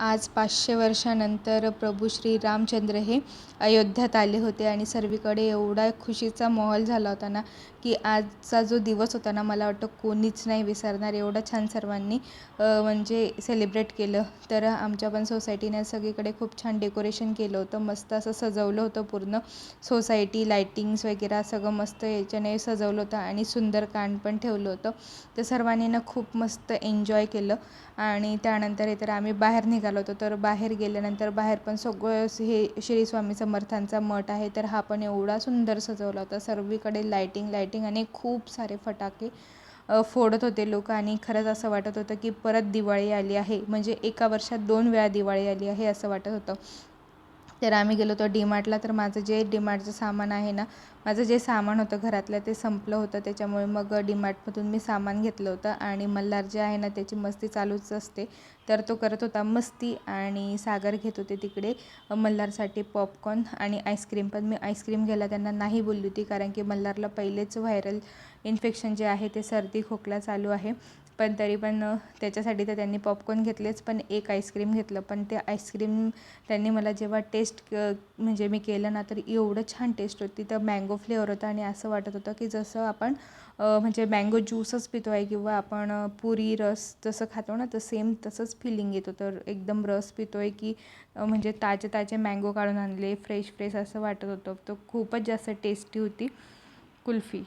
आज पाचशे वर्षानंतर प्रभू श्री रामचंद्र हे अयोध्यात आले होते आणि सर्वीकडे एवढा खुशीचा माहोल झाला होता ना की आजचा जो दिवस होता ना मला वाटतं कोणीच नाही विसरणार एवढं छान सर्वांनी म्हणजे सेलिब्रेट केलं. तर आमच्या पण सोसायटीने सगळीकडे खूप छान डेकोरेशन केलं होतं मस्त असं सजवलं होतं पूर्ण. सोसायटी लायटिंग्स वगैरे सगळं मस्त याच्याने सजवलं होतं आणि सुंदरकांड पण ठेवलं होतं. तर सर्वांनी ना खूप मस्त एन्जॉय केलं. आणि त्यानंतर तर आम्ही बाहेर निघालो. होतो तर बाहेर गेल्यानंतर बाहेर पण सगळं हे श्री स्वामी समर्थांचा मठ आहे तर हा पण एवढा सुंदर सजवला होता. सर्वीकडे लायटिंग लायटिंग आणि खूप सारे फटाके फोडत होते लोक. आणि खरंच असं वाटत होतं की परत दिवाळी आली आहे. म्हणजे एका वर्षात दोन वेळा दिवाळी आली आहे असं वाटत होतं. तर आम्ही गेलो होतो डीमार्टला तर माझं जे डीमार्टचं सामान आहे ना माझं जे सामान होतं घरातलं ते संपलं होतं. त्याच्यामुळे मग डीमार्टमधून मी सामान घेतलं होतं आणि मल्हार जे आहे ना त्याची मस्ती चालूच असते. तर तो करत होता मस्ती आणि सागर घेत होते तिकडे मल्हारसाठी पॉपकॉर्न आणि आईस्क्रीम पण मी आईस्क्रीम घ्यायला त्यांना नाही बोलली होती कारण की मल्हारला पहिलेच व्हायरल इन्फेक्शन जे आहे ते सर्दी खोकला चालू आहे. पण तरी पण त्याच्यासाठी तर त्यांनी पॉपकॉर्न घेतलेच पण एक आईस्क्रीम घेतलं. पण ते आईस्क्रीम त्यांनी मला जेव्हा टेस्ट म्हणजे मी केलं ना तर एवढं छान टेस्ट होती. तर मँगो फ्लेवर होता आणि असं वाटत होतं की जसं आपण म्हणजे मँगो ज्यूसच पितो आहे किंवा आपण पुरी रस जसं खातो ना तर सेम तसंच फिलिंग येतो. तर एकदम रस पितो आहे की म्हणजे ताजे ताजे मँगो काढून आणले फ्रेश फ्रेश असं वाटत होतं. तर खूपच जास्त टेस्टी होती कुल्फी.